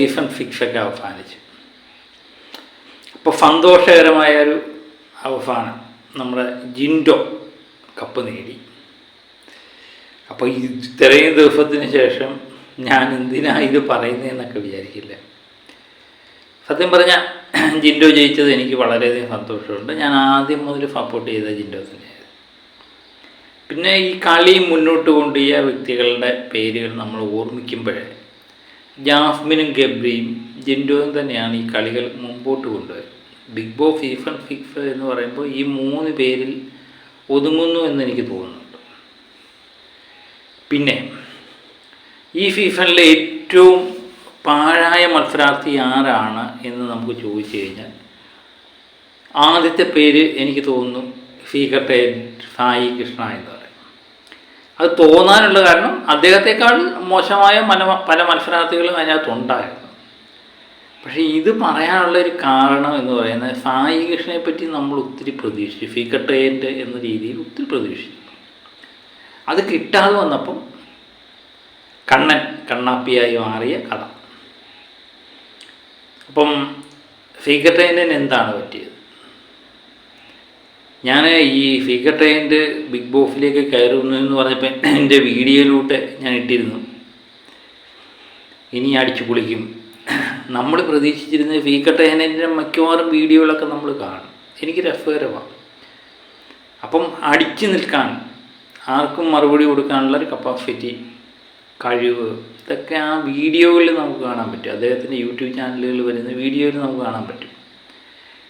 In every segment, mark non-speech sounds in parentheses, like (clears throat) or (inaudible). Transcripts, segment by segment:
Season ഫിക്സൊക്കെ അവസാനിച്ചു. അപ്പോൾ സന്തോഷകരമായ ഒരു അവസാനം. നമ്മുടെ ജിൻഡോ കപ്പ് നേടി. അപ്പോൾ ഇത്രയും ദിവസത്തിന് ശേഷം ഞാൻ എന്തിനാ ഇത് പറയുന്നതെന്നൊക്കെ വിചാരിക്കില്ല. സത്യം പറഞ്ഞാൽ ജിൻഡോ ജയിച്ചത് എനിക്ക് വളരെയധികം സന്തോഷമുണ്ട്. ഞാൻ ആദ്യം മുതൽ സപ്പോർട്ട് ചെയ്ത ജിൻഡോ തന്നെയായിരുന്നു. പിന്നെ ഈ കളി മുന്നോട്ട് കൊണ്ടുപോയ വ്യക്തികളുടെ പേരുകൾ നമ്മൾ ഓർമ്മിക്കുമ്പോഴേ ജാസ്മിനും ഗബ്രിയും ജിൻഡോയും തന്നെയാണ് ഈ കളികൾ മുമ്പോട്ട് കൊണ്ടുപോയത് ബിഗ് ബോ ഫീഫൺ ഫിഫ എന്ന് പറയുമ്പോൾ ഈ മൂന്ന് പേരിൽ ഒതുങ്ങുന്നു എന്ന് എനിക്ക് തോന്നുന്നുണ്ട്. പിന്നെ ഈ ഫീഫണിലെ ഏറ്റവും പാഴായ മത്സരാർത്ഥി ആരാണ് എന്ന് നമുക്ക് ചോദിച്ചു കഴിഞ്ഞാൽ ആദ്യത്തെ പേര് എനിക്ക് തോന്നുന്നു ഫീക്കട്ടെ സായി കൃഷ്ണ എന്ന് പറയും അത് തോന്നാനുള്ള കാരണം അദ്ദേഹത്തെക്കാൾ മോശമായ പല പല മത്സരാർത്ഥികളും അതിനകത്ത് ഉണ്ടായിരുന്നു. പക്ഷേ ഇത് പറയാനുള്ള ഒരു കാരണം എന്ന് പറയുന്നത് സായി കൃഷ്ണനെ പറ്റി നമ്മൾ ഒത്തിരി പ്രതീക്ഷിച്ചു. ഫീക്കട്ടേന്റെ എന്ന രീതിയിൽ ഒത്തിരി പ്രതീക്ഷിച്ചു. അത് കിട്ടാതെ വന്നപ്പം കണ്ണൻ കണ്ണാപ്പിയായി മാറിയ കഥ. അപ്പം ഫീക്കട്ടേനെന്താണ് പറ്റിയത്? ഞാൻ ഈ ഫീക്കട്ടേന്റെ ബിഗ് ബോസിലേക്ക് കയറുന്നു എന്ന് പറഞ്ഞപ്പോൾ എന്റെ വീഡിയോയിലൂടെ ഞാൻ ഇട്ടിരുന്നു. ഇനി അടിച്ചു പൊളിക്കും. നമ്മൾ പ്രതീക്ഷിച്ചിരുന്ന ഫീക്കട്ടേന്റെ മിക്കവാറും വീഡിയോകളൊക്കെ നമ്മൾ കാണും. എനിക്ക് രസകരമാണ് അപ്പം അടിച്ചു നിൽക്കാൻ ആർക്കും മറുപടി കൊടുക്കാനുള്ള ഒരു കപ്പാസിറ്റി കഴിവ് ഇതൊക്കെ ആ വീഡിയോകളിൽ നമുക്ക് കാണാൻ പറ്റും. അദ്ദേഹത്തിന്റെ യൂട്യൂബ് ചാനലുകളിൽ വരുന്ന വീഡിയോയിൽ നമുക്ക് കാണാൻ പറ്റും.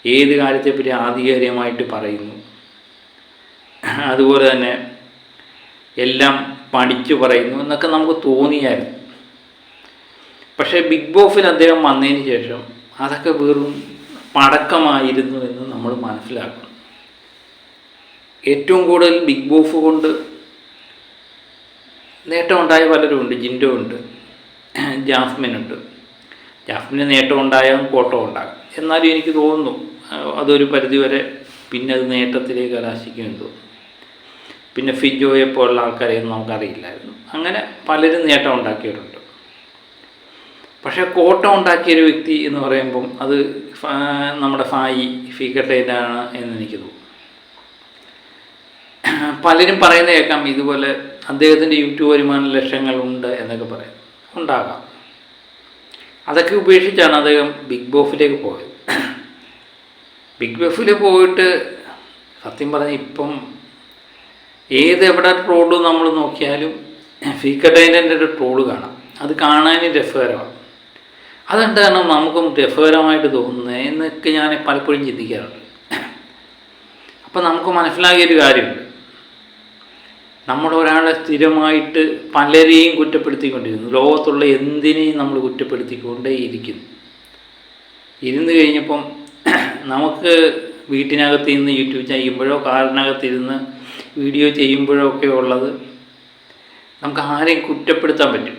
ഏത് കാര്യത്തെപ്പറ്റി ആധികാരികമായിട്ട് പറയുന്നു. അതുപോലെ തന്നെ എല്ലാം പഠിച്ചു പറയുന്നു എന്നൊക്കെ നമുക്ക് തോന്നിയായിരുന്നു. പക്ഷേ ബിഗ് ബോസിൽ അദ്ദേഹം വന്നതിന് ശേഷം അതൊക്കെ വെറും പടക്കമായിരുന്നു എന്ന് നമ്മൾ മനസ്സിലാക്കണം ഏറ്റവും കൂടുതൽ ബിഗ് ബോഫ് കൊണ്ട് നേട്ടമുണ്ടായ പലരും ഉണ്ട് ജിൻഡോ ഉണ്ട് ജാസ്മിൻ ഉണ്ട്. ജാസ്മിന് നേട്ടം ഉണ്ടായാൽ കോട്ടം ഉണ്ടാകും. എന്നാലും എനിക്ക് തോന്നുന്നു അതൊരു പരിധിവരെ പിന്നെ അത് നേട്ടത്തിലേക്ക് കലാശിക്കുമെന്ന് തോന്നുന്നു. പിന്നെ ഫിജോയെ പോലുള്ള ആൾക്കാരെയൊന്നും നമുക്കറിയില്ലായിരുന്നു. അങ്ങനെ പലരും നേട്ടം ഉണ്ടാക്കിയവരുണ്ട് പക്ഷേ കോട്ടം ഉണ്ടാക്കിയൊരു വ്യക്തി എന്ന് പറയുമ്പം അത് നമ്മുടെ ഫായി ഫീക്കട്ടേനാണ് എന്ന് എനിക്ക് തോന്നുന്നു. പലരും പറയുന്ന കേൾക്കാം ഇതുപോലെ അദ്ദേഹത്തിന്റെ യൂട്യൂബ് വരുമാനം ലക്ഷങ്ങളുണ്ട് എന്നൊക്കെ പറയാം. ഉണ്ടാകാം. അതൊക്കെ ഉപേക്ഷിച്ചാണ് അദ്ദേഹം ബിഗ് ബോസിലേക്ക് പോയത്. ബിഗ് ബോസിൽ പോയിട്ട് സത്യം പറഞ്ഞ ഇപ്പം ഏത് എവിടെ ട്രോൾ നമ്മൾ നോക്കിയാലും ഫീക്കട്ടൈന്റെ ഒരു ട്രോൾ കാണാം. അത് കാണാനും രസകരമാണ്. അതെന്താണ് നമുക്കും രസകരമായിട്ട് തോന്നുന്നത് എന്നൊക്കെ ഞാൻ പലപ്പോഴും ചിന്തിക്കാറുണ്ട്. അപ്പം നമുക്ക് മനസ്സിലാക്കിയൊരു കാര്യമുണ്ട്. നമ്മൾ ഒരാളെ സ്ഥിരമായിട്ട് പലരെയും കുറ്റപ്പെടുത്തിക്കൊണ്ടിരുന്നു ലോകത്തുള്ള എന്തിനേയും നമ്മൾ കുറ്റപ്പെടുത്തിക്കൊണ്ടേ ഇരിക്കുന്നു ഇരുന്ന് കഴിഞ്ഞപ്പം നമുക്ക് വീട്ടിനകത്ത് ഇരുന്ന് യൂട്യൂബ് ചെയ്യുമ്പോഴോ കാറിനകത്തിരുന്ന് വീഡിയോ ചെയ്യുമ്പോഴൊക്കെ ഉള്ളത് നമുക്ക് ആരെയും കുറ്റപ്പെടുത്താൻ പറ്റും.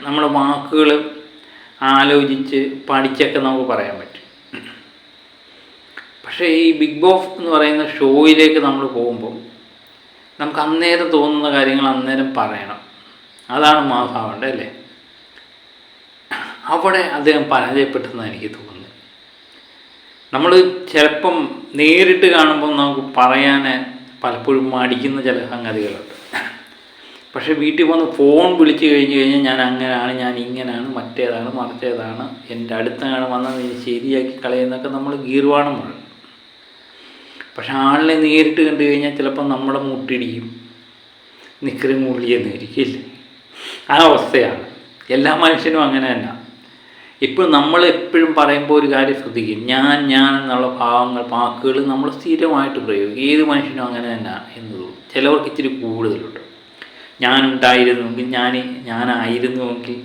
നമ്മുടെ വാക്കുകൾ ആലോചിച്ച് പഠിച്ചൊക്കെ നമുക്ക് പറയാൻ പറ്റും. പക്ഷേ ഈ ബിഗ് ബോസ് എന്ന് പറയുന്ന ഷോയിലേക്ക് നമ്മൾ പോകുമ്പോൾ നമുക്ക് അന്നേരം തോന്നുന്ന കാര്യങ്ങൾ അന്നേരം പറയണം. അതാണ് മാസാവേണ്ടത് അല്ലേ? അവിടെ അദ്ദേഹം പരാജയപ്പെട്ടെന്നാണ് എനിക്ക് തോന്നുന്നത്. നമ്മൾ ചിലപ്പം നേരിട്ട് കാണുമ്പോൾ നമുക്ക് പറയാൻ പലപ്പോഴും മടിക്കുന്ന ചില സംഗതികളുണ്ട്. പക്ഷേ വീട്ടിൽ വന്ന് ഫോൺ വിളിച്ചു കഴിഞ്ഞ് കഴിഞ്ഞാൽ ഞാൻ അങ്ങനെയാണ് ഞാൻ ഇങ്ങനെയാണ് മറ്റേതാണ് മറിച്ചേതാണ് എന്റെ അടുത്താണ് വന്നത് ശരിയാക്കി കളയുന്നൊക്കെ നമ്മൾ ഗീർവാണം മുഴങ്ങും പക്ഷെ ആളിനെ നേരിട്ട് കണ്ടു കഴിഞ്ഞാൽ ചിലപ്പോൾ നമ്മളെ മുട്ടിടിയും. നിക്കറി മുള്ളിയെന്ന് ഇരിക്കില്ല. ആ അവസ്ഥയാണ്. എല്ലാ മനുഷ്യനും അങ്ങനെ തന്നെ. ഇപ്പോൾ നമ്മൾ എപ്പോഴും പറയുമ്പോൾ ഒരു കാര്യം ശ്രദ്ധിക്കും. ഞാൻ ഞാൻ എന്നുള്ള ഭാവങ്ങൾ വാക്കുകൾ നമ്മൾ സ്ഥിരമായിട്ട് പ്രയോഗിക്കും. ഏത് മനുഷ്യനും അങ്ങനെ തന്നെ എന്ന് തോന്നും ചിലവർക്ക് ഇച്ചിരി കൂടുതലുണ്ട്. ഞാനുണ്ടായിരുന്നുവെങ്കിൽ ഞാൻ ഞാനായിരുന്നുവെങ്കിൽ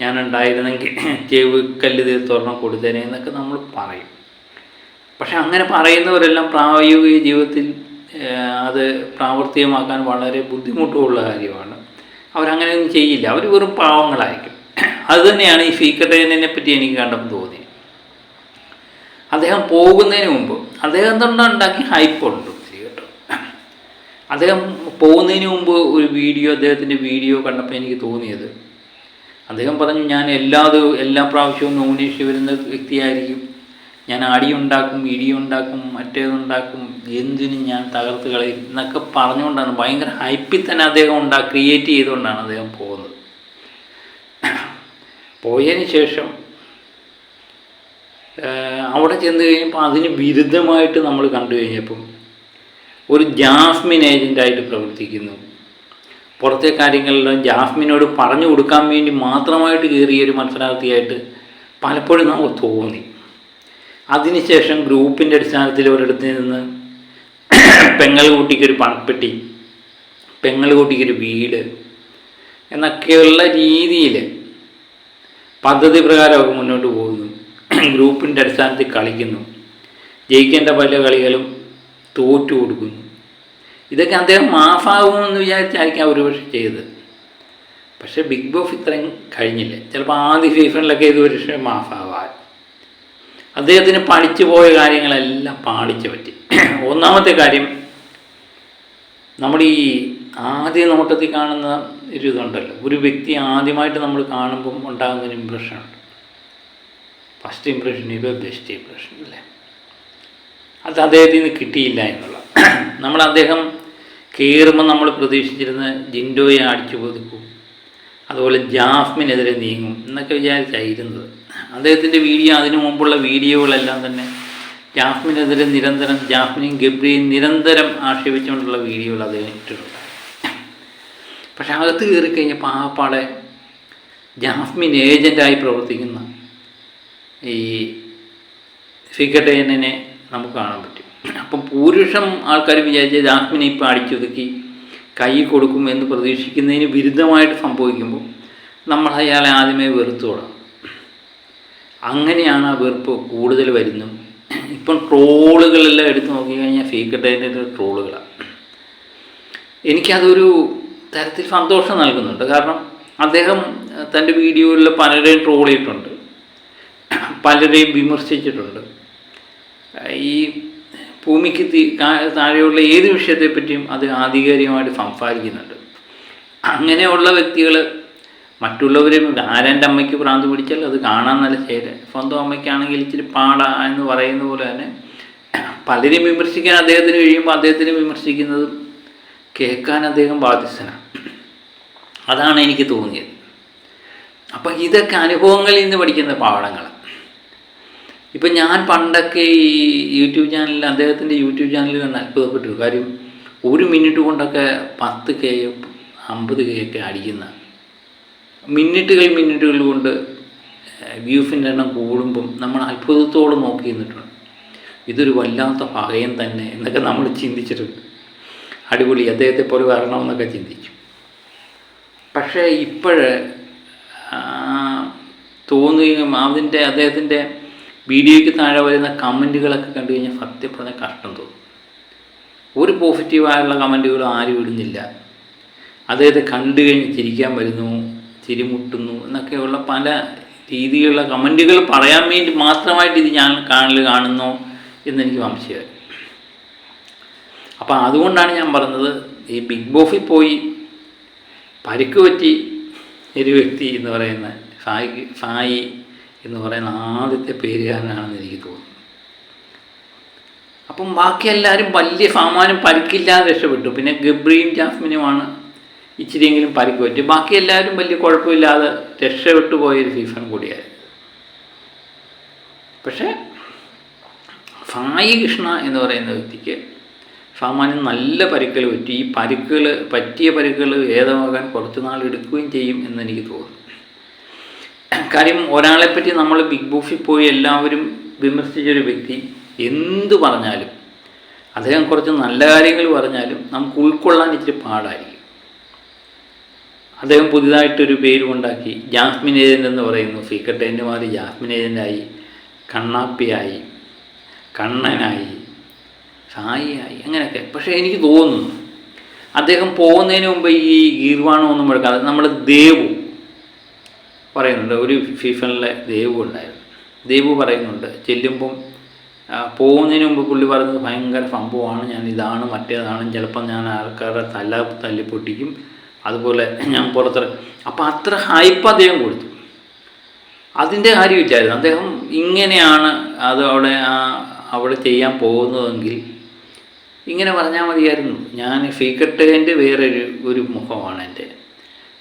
ഞാനുണ്ടായിരുന്നെങ്കിൽ (clears throat) ചെവിക്കല്ല് കല്ല് തീർത്തൊരെണ്ണം കൊടുത്തേനെ എന്നൊക്കെ നമ്മൾ പറയും. പക്ഷെ അങ്ങനെ പറയുന്നവരെല്ലാം പ്രായോഗിക ജീവിതത്തിൽ അത് പ്രാവർത്തികമാക്കാൻ വളരെ ബുദ്ധിമുട്ടുള്ള കാര്യമാണ്. അവരങ്ങനെയൊന്നും ചെയ്യില്ല. അവർ വെറും പാവങ്ങളായിരിക്കും. അത് തന്നെയാണ് ഈ ഫീക്കട്ടേനെ പറ്റി എനിക്ക് കണ്ടപ്പോൾ തോന്നി അദ്ദേഹം പോകുന്നതിന് മുമ്പ് അദ്ദേഹം തന്നെ ഉണ്ടാക്കി ഹൈപ്പുണ്ട് കേട്ടോ. അദ്ദേഹം പോകുന്നതിന് മുമ്പ് ഒരു വീഡിയോ അദ്ദേഹത്തിന്റെ വീഡിയോ കണ്ടപ്പോൾ എനിക്ക് തോന്നിയത്. അദ്ദേഹം പറഞ്ഞു ഞാൻ എല്ലാ എല്ലാ പ്രാവശ്യവും നോമിനേഷൻ വരുന്ന വ്യക്തിയായിരിക്കും. ഞാൻ ആടി ഉണ്ടാക്കും വീഡിയോ ഉണ്ടാക്കും മറ്റേതുണ്ടാക്കും എന്തിനും ഞാൻ തകർത്ത് കളയും എന്നൊക്കെ പറഞ്ഞുകൊണ്ടാണ് ഭയങ്കര ഹൈപ്പിൽ തന്നെ അദ്ദേഹം ഉണ്ടാ ക്രിയേറ്റ് ചെയ്തുകൊണ്ടാണ് അദ്ദേഹം പോകുന്നത്. പോയതിന് ശേഷം അവിടെ ചെന്ന് കഴിഞ്ഞപ്പോൾ അതിന് വിരുദ്ധമായിട്ട് നമ്മൾ കണ്ടു കഴിഞ്ഞപ്പം ഒരു ജാസ്മിൻ ഏജന്റായിട്ട് പ്രവർത്തിക്കുന്നു. പുറത്തെ കാര്യങ്ങളിലും ജാസ്മിനോട് പറഞ്ഞു കൊടുക്കാൻ വേണ്ടി മാത്രമായിട്ട് കയറിയ ഒരു മത്സരാർത്ഥിയായിട്ട് പലപ്പോഴും നമുക്ക് തോന്നി. അതിനുശേഷം ഗ്രൂപ്പിന്റെ അടിസ്ഥാനത്തിൽ ഒരിടത്ത് നിന്ന് പെങ്ങൾ കുട്ടിക്കൊരു പണപ്പെട്ടി പെങ്ങൾ കുട്ടിക്കൊരു വീട് എന്നൊക്കെയുള്ള രീതിയിൽ പദ്ധതി പ്രകാരമൊക്കെ മുന്നോട്ട് പോകുന്നു. (clears throat) ഗ്രൂപ്പിന്റെ അടിസ്ഥാനത്തിൽ കളിക്കുന്നു. ജയിക്കേണ്ട പല കളികളും തോറ്റു കൊടുക്കുന്നു. ഇതൊക്കെ അദ്ദേഹം മാഫാകുമെന്ന് വിചാരിച്ചായിരിക്കാം ഒരുപക്ഷെ ചെയ്തത്. പക്ഷേ ബിഗ് ബോസ് ഇത്രയും കഴിഞ്ഞില്ല. ചിലപ്പോൾ ആദ്യ സീസണിലൊക്കെ ഇത് പക്ഷേ മാഫാവാൻ. അദ്ദേഹത്തിന് പഠിച്ചു പോയ കാര്യങ്ങളെല്ലാം പാളിച്ചു പറ്റി. (clears throat) ഒന്നാമത്തെ കാര്യം നമ്മുടെ ഈ ആദ്യ നോട്ടത്തിൽ കാണുന്ന ഒരു ഇതുണ്ടല്ലോ. ഒരു വ്യക്തി ആദ്യമായിട്ട് നമ്മൾ കാണുമ്പം ഉണ്ടാകുന്ന ഒരു ഇമ്പ്രഷനുണ്ട് ഫസ്റ്റ് ഇമ്പ്രഷൻ ഇവ ബെസ്റ്റ് ഇമ്പ്രഷൻ അല്ലേ അത് അദ്ദേഹത്തിൽ നിന്ന് കിട്ടിയില്ല എന്നുള്ള നമ്മൾ അദ്ദേഹം കയറുമ്പോൾ നമ്മൾ പ്രതീക്ഷിച്ചിരുന്ന ജിൻഡോയെ അടിച്ചു ഒതുക്കും അതുപോലെ ജാഫ്മിനെതിരെ നീങ്ങും എന്നൊക്കെ വിചാരിച്ചായിരുന്നത്. അദ്ദേഹത്തിന്റെ വീഡിയോ അതിനു മുമ്പുള്ള വീഡിയോകളെല്ലാം തന്നെ ജാഫ്മിനെതിരെ നിരന്തരം ജാഫ്മിനെയും ഗബ്രിയും നിരന്തരം ആക്ഷേപിച്ചുകൊണ്ടുള്ള വീഡിയോകൾ അദ്ദേഹം ഇട്ടിട്ടുണ്ട്. പക്ഷെ അകത്ത് കയറിക്കഴിഞ്ഞ പാവപ്പാടെ ജാസ്മിൻ ഏജന്റായി പ്രവർത്തിക്കുന്ന ഈ ഫിക്കട്ടേനെ നമുക്ക് കാണാൻ പറ്റും. അപ്പം പുരുഷം ആൾക്കാർ വിചാരിച്ച ജാസ്മിനെ ഇപ്പം അടിച്ചൊതുക്കി കൈ കൊടുക്കും എന്ന് പ്രതീക്ഷിക്കുന്നതിന് വിരുദ്ധമായിട്ട് സംഭവിക്കുമ്പോൾ നമ്മൾ അയാളെ ആദ്യമേ വെറുത്തു തുടങ്ങും അങ്ങനെയാണ് ആ വെറുപ്പ് കൂടുതൽ വരുന്നത്. ഇപ്പം ട്രോളുകളെല്ലാം എടുത്തു നോക്കിക്കഴിഞ്ഞാൽ ഫീക്കട്ടേന്റെ ട്രോളുകളാണ്. എനിക്കതൊരു തരത്തിൽ സന്തോഷം നൽകുന്നുണ്ട്. കാരണം അദ്ദേഹം തന്റെ വീഡിയോയിൽ പലരെയും ട്രോൾ ചെയ്തിട്ടുണ്ട്. പലരെയും വിമർശിച്ചിട്ടുണ്ട്. ഈ ഭൂമിക്ക് താഴെയുള്ള ഏത് വിഷയത്തെപ്പറ്റിയും അത് ആധികാരികമായിട്ട് സംസാരിക്കുന്നുണ്ട്. അങ്ങനെയുള്ള വ്യക്തികൾ മറ്റുള്ളവരും ആരാന്റെ അമ്മയ്ക്ക് ഭ്രാന്ത് പിടിച്ചാൽ അത് കാണാൻ നല്ല ശരി സ്വന്തം അമ്മയ്ക്കാണെങ്കിൽ ഇച്ചിരി പാടാ എന്ന് പറയുന്ന പോലെ തന്നെ പലരെയും വിമർശിക്കാൻ അദ്ദേഹത്തിന് കഴിയുമ്പോൾ അദ്ദേഹത്തിനെ വിമർശിക്കുന്നത് കേൾക്കാൻ അദ്ദേഹം ബാധ്യസ്ഥനാണ്. അതാണ് എനിക്ക് തോന്നിയത്. അപ്പം ഇതൊക്കെ അനുഭവങ്ങളിൽ നിന്ന് പഠിക്കുന്ന പാഠങ്ങൾ. ഇപ്പം ഞാൻ പണ്ടൊക്കെ ഈ യൂട്യൂബ് ചാനലിൽ അദ്ദേഹത്തിന്റെ യൂട്യൂബ് ചാനലിൽ കണ്ട് അത്ഭുതപ്പെട്ടു. കാര്യം ഒരു മിനിറ്റ് കൊണ്ടൊക്കെ പത്ത് കെ അമ്പത് കെ ഒക്കെ അടിക്കുന്ന മിനിറ്റുകൾ മിനിറ്റുകൾ കൊണ്ട് വ്യൂഫിന്റെ എണ്ണം കൂടുമ്പം നമ്മൾ അത്ഭുതത്തോടെ നോക്കി നിന്നിട്ടുണ്ട് ഇതൊരു വല്ലാത്ത ഭയം തന്നെ എന്നൊക്കെ നമ്മൾ ചിന്തിച്ചിട്ടുണ്ട്. അടിപൊളി അദ്ദേഹത്തെ പോലെ വരണമെന്നൊക്കെ ചിന്തിച്ചു. പക്ഷേ ഇപ്പോഴ് തോന്നുകയും അതിന്റെ അദ്ദേഹത്തിന്റെ വീഡിയോയ്ക്ക് താഴെ വരുന്ന കമന്റുകളൊക്കെ കണ്ടു കഴിഞ്ഞാൽ സത്യം കഷ്ടം തോന്നും. ഒരു പോസിറ്റീവായുള്ള കമന്റുകളും ആരും ഇടുന്നില്ല. അദ്ദേഹത്തെ കണ്ടു കഴിഞ്ഞ് ചിരിക്കാൻ വരുന്നു ചിരിമുട്ടുന്നു എന്നൊക്കെയുള്ള പല രീതിയിലുള്ള കമന്റുകൾ പറയാൻ വേണ്ടി മാത്രമായിട്ട് ഇത് ഞാൻ കാണൽ കാണുന്നു എന്നെനിക്ക് സംശയമായി. അപ്പോൾ അതുകൊണ്ടാണ് ഞാൻ പറഞ്ഞത് ഈ ബിഗ് ബോസിൽ പോയി പരിക്ക് പറ്റി ഒരു വ്യക്തി എന്ന് പറയുന്ന സായി സായി എന്ന് പറയുന്ന ആദ്യത്തെ പേരുകാരനാണെന്ന് എനിക്ക് തോന്നുന്നു. അപ്പം ബാക്കി എല്ലാവരും വലിയ സാമാനം പരിക്കില്ലാതെ രക്ഷപ്പെട്ടു. പിന്നെ ഗബ്രിയും ജാസ്മിനുമാണ് ഇച്ചിരിയെങ്കിലും പരിക്ക് പറ്റി. ബാക്കി എല്ലാവരും വലിയ കുഴപ്പമില്ലാതെ രക്ഷപ്പെട്ടു പോയൊരു സീസൺ കൂടിയായിരുന്നു. പക്ഷേ സായി കൃഷ്ണ എന്ന് പറയുന്ന വ്യക്തിക്ക് സാമാന്യം നല്ല പരിക്കുകൾ പറ്റി. ഈ പരിക്കുകൾ പറ്റിയ പരിക്കുകൾ ഭേദമാകാൻ കുറച്ച് നാൾ എടുക്കുകയും ചെയ്യും എന്ന് എനിക്ക് തോന്നുന്നു. കാര്യം ഒരാളെപ്പറ്റി നമ്മൾ ബിഗ് ബോസിൽ പോയി എല്ലാവരും വിമർശിച്ചൊരു വ്യക്തി എന്തു പറഞ്ഞാലും അദ്ദേഹം കുറച്ച് നല്ല കാര്യങ്ങൾ പറഞ്ഞാലും നമുക്ക് ഉൾക്കൊള്ളാൻ ഇച്ചിരി പാടായിരിക്കും. അദ്ദേഹം പുതിയതായിട്ടൊരു പേരുമുണ്ടാക്കി ജാസ്മിൻ ഏജന്റ് എന്ന് പറയുന്നു. സീക്രട്ടേന്റെ മാറി ജാസ്മിൻ ഏജന്റായി കണ്ണാപ്പിയായി കണ്ണനായി സായിയായി അങ്ങനെയൊക്കെ. പക്ഷേ എനിക്ക് തോന്നുന്നു അദ്ദേഹം പോകുന്നതിന് മുമ്പ് ഈ ഗീർവാണമൊന്നും മുഴക്കാതെ നമ്മൾ ദേവു പറയുന്നുണ്ട്. ഒരു ഫിഫനിലെ ദേവു ഉണ്ടായിരുന്നു. ദേവു പറയുന്നുണ്ട് ചെല്ലുമ്പം പോകുന്നതിന് മുമ്പ് പുള്ളി പറയുന്നത് ഭയങ്കര സംഭവമാണ്. ഞാൻ ഇതാണ് മറ്റേതാണ്. ചിലപ്പം ഞാൻ ആൾക്കാരുടെ തല തല്ലിപ്പൊട്ടിക്കും. അതുപോലെ ഞാൻ പുറത്ത് അപ്പോൾ അത്ര ഹൈപ്പ് അദ്ദേഹം കൊടുത്തു. അതിന്റെ കാര്യം വിചാരിച്ചു അദ്ദേഹം ഇങ്ങനെയാണ് അത് അവിടെ അവിടെ ചെയ്യാൻ പോകുന്നതെങ്കിൽ ഇങ്ങനെ പറഞ്ഞാൽ മതിയായിരുന്നു. ഞാൻ ഫീക്കട്ടേന്റെ വേറൊരു ഒരു മുഖമാണ് എന്റെ.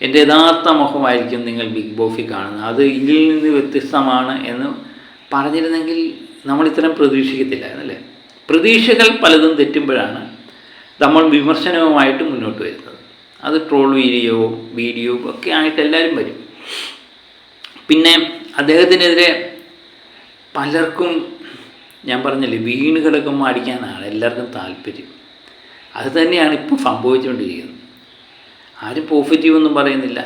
എന്റെ യഥാർത്ഥ മുഖമായിരിക്കും നിങ്ങൾ ബിഗ് ബോസിൽ കാണുന്നത്. അത് ഇതിൽ നിന്ന് വ്യത്യസ്തമാണ് എന്ന് പറഞ്ഞിരുന്നെങ്കിൽ നമ്മൾ ഇത്തരം പ്രതീക്ഷിക്കത്തില്ലായിരുന്നു അല്ലേ? പ്രതീക്ഷകൾ പലതും തെറ്റുമ്പോഴാണ് നമ്മൾ വിമർശനവുമായിട്ട് മുന്നോട്ട് വരുന്നത്. അത് ട്രോൾ വീഡിയോ വീഡിയോ ഒക്കെ ആയിട്ട് എല്ലാവരും വരും. പിന്നെ അദ്ദേഹത്തിനെതിരെ പലർക്കും ഞാൻ പറഞ്ഞില്ലേ വീണ് കിടക്കുമ്പോൾ അടിക്കാനാണ് എല്ലാവർക്കും താല്പര്യം. അത് തന്നെയാണ് ഇപ്പോൾ സംഭവിച്ചുകൊണ്ടിരിക്കുന്നത്. ആരും പോസിറ്റീവ് ഒന്നും പറയുന്നില്ല.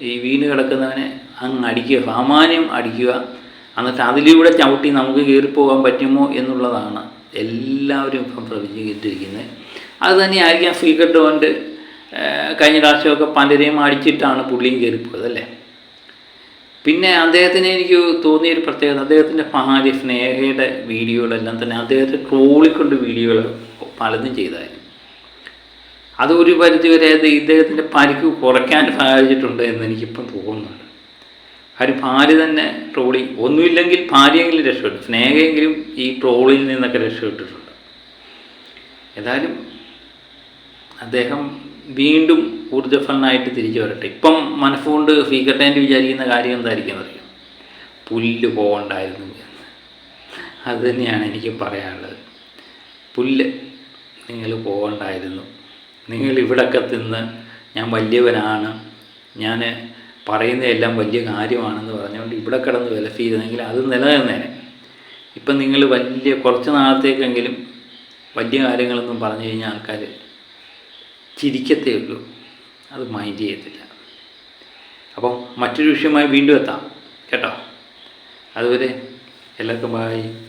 ഈ വീണ് കിടക്കുന്നവനെ അങ്ങ് അടിക്കുക സാമാന്യം അടിക്കുക. എന്നിട്ട് അതിലൂടെ ചവിട്ടി നമുക്ക് കയറിപ്പോകാൻ പറ്റുമോ എന്നുള്ളതാണ് എല്ലാവരും ഇപ്പം പ്രവചിച്ചിരിക്കുന്നത് അത് തന്നെയായിരിക്കാം കൊണ്ട് കഴിഞ്ഞ പ്രാവശ്യമൊക്കെ പലരെയും അടിച്ചിട്ടാണ് പുള്ളിയും കയറിപ്പോയത് അല്ലേ? പിന്നെ അദ്ദേഹത്തിന് എനിക്ക് തോന്നിയ ഒരു പ്രത്യേകത അദ്ദേഹത്തിന്റെ ഭാര്യ സ്നേഹയുടെ വീഡിയോകളെല്ലാം തന്നെ അദ്ദേഹത്തെ ട്രോളിക്കൊണ്ട് വീഡിയോകൾ പലതും ചെയ്തായിരുന്നു. അത് ഒരു പരിധിവരെ അത് ഇദ്ദേഹത്തിന്റെ പരിക്ക് കുറയ്ക്കാൻ സഹായിച്ചിട്ടുണ്ട് എന്ന് എനിക്കിപ്പം തോന്നുന്നുണ്ട്. കാര്യം ഭാര്യ തന്നെ ട്രോളി ഒന്നുമില്ലെങ്കിൽ ഭാര്യയെങ്കിലും രക്ഷപ്പെട്ടു സ്നേഹയെങ്കിലും ഈ ട്രോളിൽ നിന്നൊക്കെ രക്ഷപ്പെട്ടിട്ടുണ്ട്. ഏതായാലും അദ്ദേഹം വീണ്ടും ഊർജഫലനായിട്ട് തിരിച്ചു വരട്ടെ. ഇപ്പം മനസ്സുകൊണ്ട് ഫീക്കട്ടേന്റെ വിചാരിക്കുന്ന കാര്യം എന്തായിരിക്കും അറിയാം? പുല്ല് പോകണ്ടായിരുന്നു എന്ന്. അത് തന്നെയാണ് എനിക്ക് പറയാനുള്ളത്. പുല്ല് നിങ്ങൾ പോകണ്ടായിരുന്നു. നിങ്ങൾ ഇവിടൊക്കെ തിന്ന് ഞാൻ വലിയവനാണ്. ഞാൻ പറയുന്നതെല്ലാം വലിയ കാര്യമാണെന്ന് പറഞ്ഞുകൊണ്ട് ഇവിടെ കിടന്ന് വിലസിയിരുന്നെങ്കിൽ അത് നിലനിന്നേനെ ഇപ്പം നിങ്ങൾ വലിയ കുറച്ച് നാളത്തേക്കെങ്കിലും വലിയ കാര്യങ്ങളൊന്നും പറഞ്ഞു കഴിഞ്ഞാൽ ആൾക്കാർ ചിരിക്കത്തേ ഉള്ളൂ. അത് മൈൻഡ് ചെയ്യത്തില്ല. അപ്പം മറ്റൊരു വിഷയമായി വീണ്ടും എത്താം. കേട്ടോ. അതുവരെ എല്ലാവർക്കും ബായ്